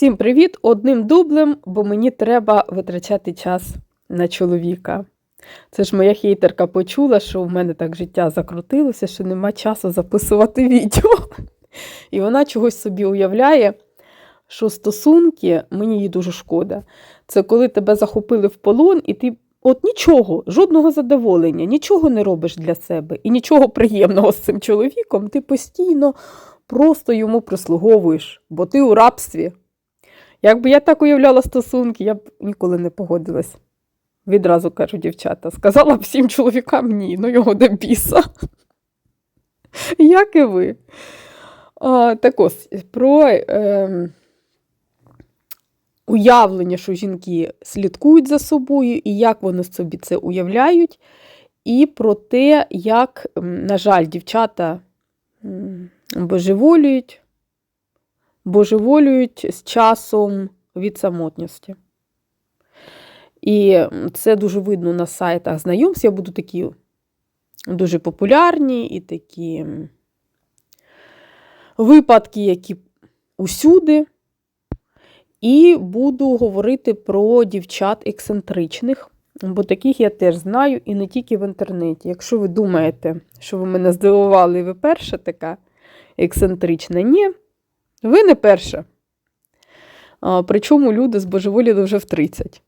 Всім привіт! Одним дублем, бо мені треба витрачати час на чоловіка. Це ж моя хейтерка почула, що в мене так життя закрутилося, що нема часу записувати відео. І вона чогось собі уявляє, що стосунки, мені її дуже шкода. Це коли тебе захопили в полон, і ти от нічого, жодного задоволення, нічого не робиш для себе і нічого приємного з цим чоловіком, ти постійно просто йому прислуговуєш, бо ти у рабстві. Якби я так уявляла стосунки, я б ніколи не погодилась. Відразу кажу дівчата. Сказала б всім чоловікам ні, ну його до біса. Як і ви. А, так ось, про е, уявлення, що жінки слідкують за собою, і як вони собі це уявляють, і про те, як, на жаль, дівчата божеволюють, божеволюють з часом від самотності. І це дуже видно на сайтах знайомств. Я буду такі дуже популярні і такі випадки, які усюди. І буду говорити про дівчат ексцентричних, бо таких я теж знаю і не тільки в інтернеті. Якщо ви думаєте, що ви мене здивували, і ви перша така ексцентрична, ні, ви не перша. Причому люди збожеволіли вже в 30.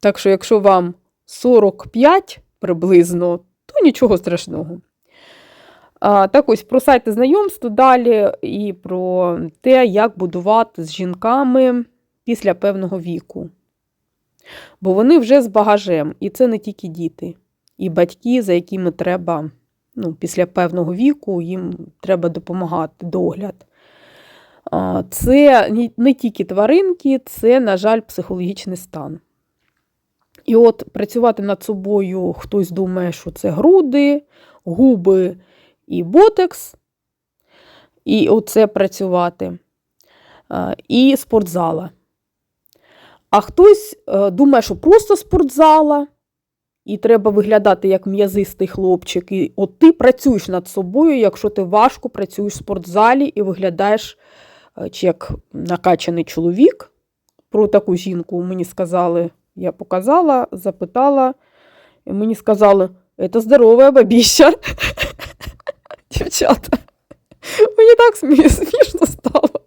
Так що, якщо вам 45 приблизно, то нічого страшного. Так ось про сайти знайомств далі і про те, як будувати з жінками після певного віку. Бо вони вже з багажем, і це не тільки діти, і батьки, за якими треба ну, після певного віку, їм треба допомагати догляд. Це не- тільки тваринки, це, на жаль, психологічний стан. І от працювати над собою хтось думає, що це груди, губи і ботекс, і оце працювати, і спортзала. А хтось е, думає, що просто спортзала, і треба виглядати як м'язистий хлопчик. І от ти працюєш над собою, якщо ти важко працюєш в спортзалі і виглядаєш чи як накачаний чоловік. Про таку жінку мені сказали, я показала, запитала, і мені сказали, це здорова бабіща. Дівчата, мені так смішно стало.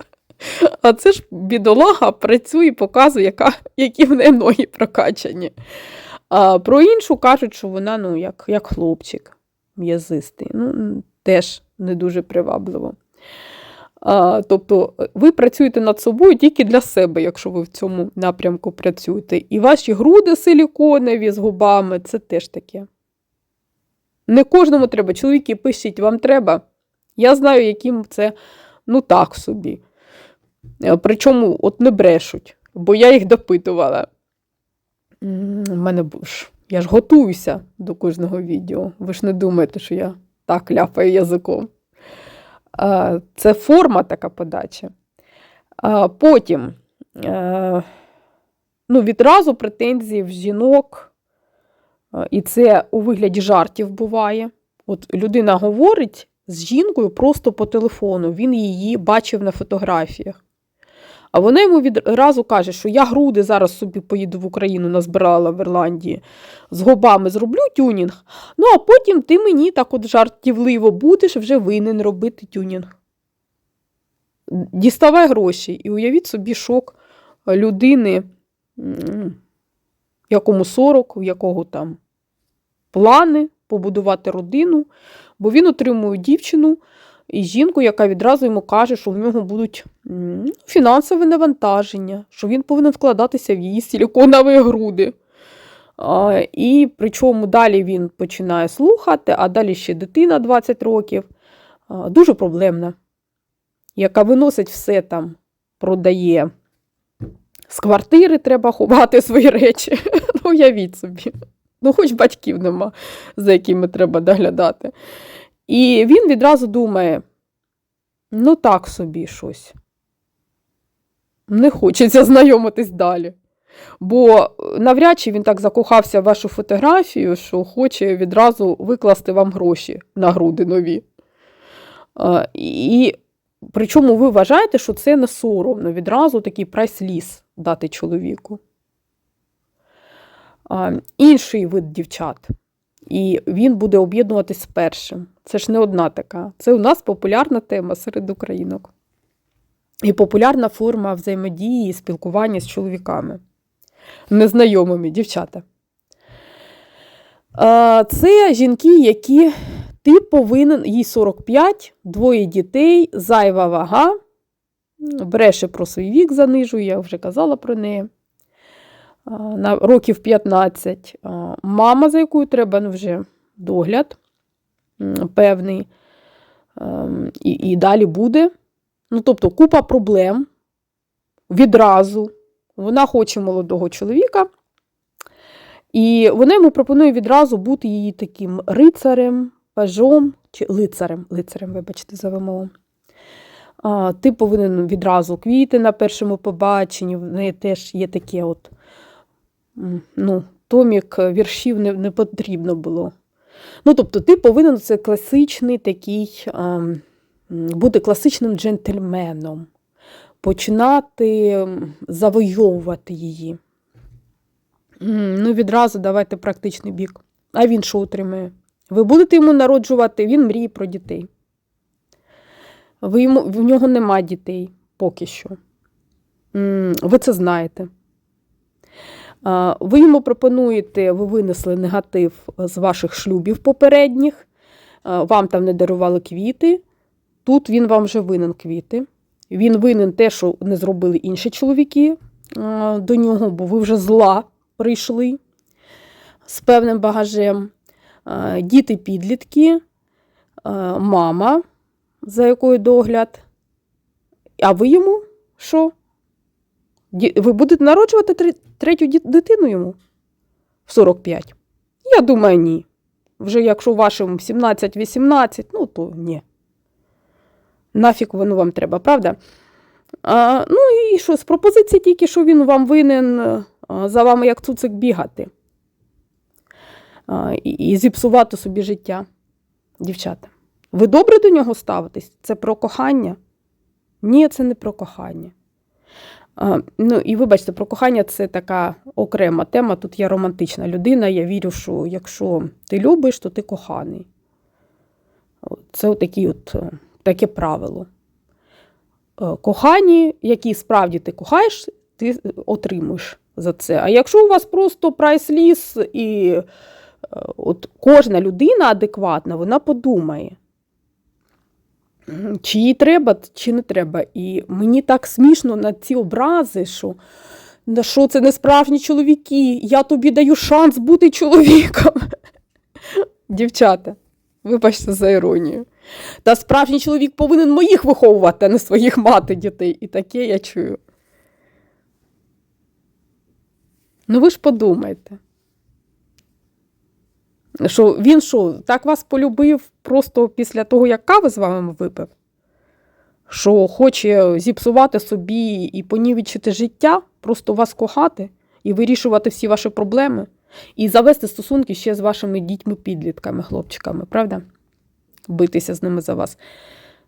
А це ж бідолага працює і показує, яка, які в неї ноги прокачані. А про іншу кажуть, що вона ну, як, як хлопчик м'язистий. Ну, теж не дуже привабливо. А, тобто ви працюєте над собою тільки для себе, якщо ви в цьому напрямку працюєте. І ваші груди силіконові з губами це теж таке. Не кожному треба. Чоловіки, пишіть, вам треба. Я знаю, яким це ну так собі. Е, Причому от не брешуть, бо я їх допитувала. У мене ж, я ж готуюся до кожного відео. Ви ж не думаєте, що я так ляпаю язиком. А, Це форма така подача. Потім е, ну, відразу претензії в жінок, е, і це у вигляді жартів буває. От людина говорить з жінкою просто по телефону, він її бачив на фотографіях. А вона йому відразу каже, що я груди зараз собі поїду в Україну, назбирала в Ірландії, з губами зроблю тюнінг, ну а потім ти мені так от жартівливо будеш вже винен робити тюнінг. Діставай гроші і уявіть собі шок людини, якому 40, у якого там плани побудувати родину, бо він отримує дівчину і жінку, яка відразу йому каже, що в нього будуть м, фінансове навантаження, що він повинен вкладатися в її силіконові груди. І причому далі він починає слухати, а далі ще дитина 20 років, дуже проблемна, яка виносить все там, продає. З квартири треба ховати свої речі. Ну, уявіть собі. Ну, хоч батьків нема, за якими треба доглядати. І він відразу думає: ну так собі щось. Не хочеться знайомитись далі. Бо навряд чи він так закохався в вашу фотографію, що хоче відразу викласти вам гроші на груди нові. І Причому ви вважаєте, що це не соромно відразу такий прайс-ліс дати чоловіку. Інший вид дівчат. І він буде об'єднуватись першим. Це ж не одна така. Це у нас популярна тема серед українок. І популярна форма взаємодії і спілкування з чоловіками. Незнайомими дівчата. Це жінки, які ти повинен, їй 45, двоє дітей, зайва вага, бреше про свій вік занижує, я вже казала про неї. На років 15. Мама, за якою треба ну, вже догляд певний. Ем, І, і далі буде. Ну, тобто, купа проблем відразу. Вона хоче молодого чоловіка. І вона йому пропонує відразу бути її таким рицарем, пажом чи лицарем, лицарем, вибачте, за вимову. Ти повинен відразу квіти на першому побаченні. В неї теж є таке от, ну, томік віршів не, не потрібно було. Ну, тобто, ти повинен це класичний такий, бути класичним джентльменом, починати завойовувати її. Ну, відразу давайте практичний бік. А він що отримає? Ви будете йому народжувати, він мріє про дітей. Ви йому, в нього нема дітей поки що. Ви це знаєте. А, Ви йому пропонуєте, ви винесли негатив з ваших шлюбів попередніх, вам там не дарували квіти. Тут він вам вже винен квіти. Він винен те, що не зробили інші чоловіки до нього, бо ви вже зла прийшли з певним багажем. Діти-підлітки, мама, за якою догляд. А ви йому що? Ви будете народжувати третю дитину йому в 45? Я думаю, ні. Вже якщо вашим 17-18, ну то ні. Нафіг воно вам треба, правда? А, ну і що, з пропозиції тільки, що він вам винен за вами як цуцик бігати. А, і, і зіпсувати собі життя. Дівчата. Ви добре до нього ставитесь? Це про кохання? Ні, це не про кохання. Ну, і вибачте, про кохання це така окрема тема. Тут я романтична людина. Я вірю, що якщо ти любиш, то ти коханий. Це отакі от, е, таке правило. Е, Кохані, які справді ти кохаєш, ти отримуєш за це. А якщо у вас просто прайс-ліс і е, от кожна людина адекватна, вона подумає, чи їй треба, чи не треба. І мені так смішно на ці образи, що, «Да що це не справжні чоловіки, я тобі даю шанс бути чоловіком. Дівчата, вибачте за іронію. Та справжній чоловік повинен моїх виховувати, а не своїх мати дітей. І таке я чую. Ну ви ж подумайте. Що він що, так вас полюбив просто після того, як кави з вами випив? Що хоче зіпсувати собі і понівечити життя, просто вас кохати і вирішувати всі ваші проблеми, і завести стосунки ще з вашими дітьми-підлітками, хлопчиками, правда? Битися з ними за вас.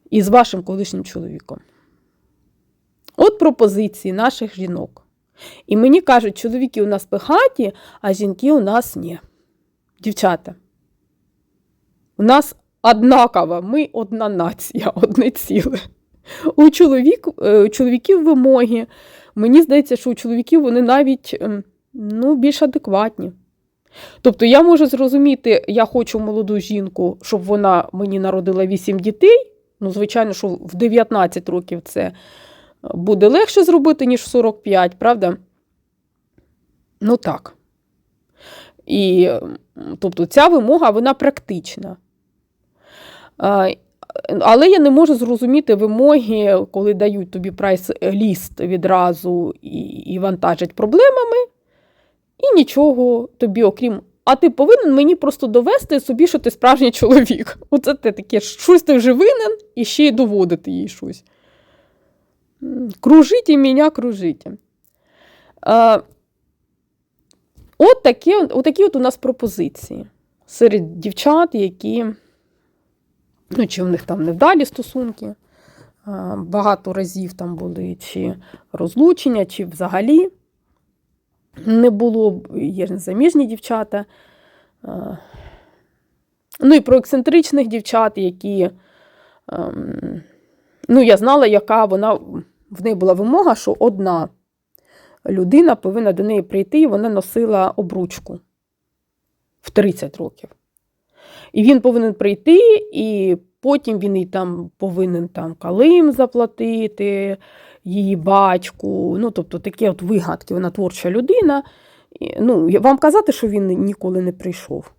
І з вашим колишнім чоловіком. От пропозиції наших жінок. І мені кажуть, чоловіки у нас пихаті, а жінки у нас ні. Дівчата, у нас однакова, ми одна нація, одне ціле. У чоловік, е, чоловіків вимоги. Мені здається, що у чоловіків вони навіть ем, ну, більш адекватні. Тобто я можу зрозуміти, я хочу молоду жінку, щоб вона мені народила 8 дітей. Ну, звичайно, що в 19 років це буде легше зробити, ніж в 45, правда? Ну так. І, тобто, ця вимога, вона практична. Але я не можу зрозуміти вимоги, коли дають тобі прайс-ліст відразу і, і вантажать проблемами, і нічого тобі, окрім. А ти повинен мені просто довести собі, що ти справжній чоловік. Оце ти таке, щось ти вже винен, і ще й доводити їй щось. М, Кружіть і мене кружіть. От такі, от такі от у нас пропозиції серед дівчат, які, ну, чи в них там невдалі стосунки, Багато разів там були чи розлучення, чи взагалі не було, є заміжні дівчата. Ну і про ексцентричних дівчат, які. ем, Ну, я знала, яка вона в неї була вимога, що одна людина повинна до неї прийти, і вона носила обручку в 30 років. І він повинен прийти, і потім він їй там повинен там калим заплатити, її батьку. Ну, тобто такі от вигадки, вона творча людина. Ну, вам казати, що він ніколи не прийшов.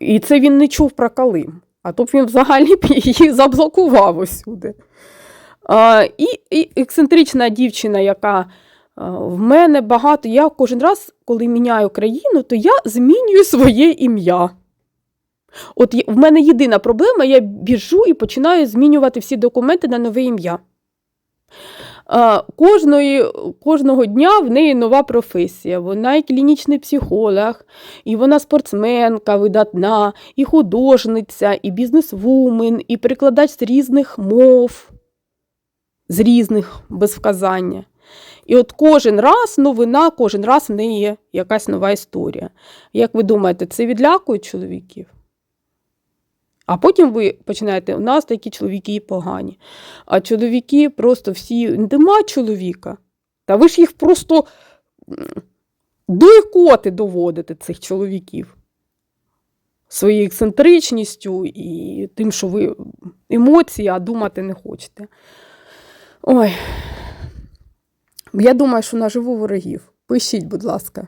І це він не чув про калим. А то б він взагалі б її заблокував усюди. А, і, і ексцентрична дівчина, яка в мене багато. Я кожен раз, коли міняю країну, то я змінюю своє ім'я. От в мене єдина проблема, я біжу і починаю змінювати всі документи на нове ім'я. Кожної, кожного дня в неї нова професія. Вона і клінічний психолог, і вона спортсменка видатна, і художниця, і бізнесвумен, і перекладач з різних мов, з різних без вказання. І от кожен раз новина, кожен раз в неї є якась нова історія. Як ви думаєте, це відлякує чоловіків? А потім ви починаєте, у нас такі чоловіки погані. А чоловіки просто всі, нема чоловіка. Та ви ж їх просто до ікоти доводите цих чоловіків. Своєю ексцентричністю і тим, що ви емоції, а думати не хочете. Ой. Я думаю, що наживу ворогів. Пишіть, будь ласка.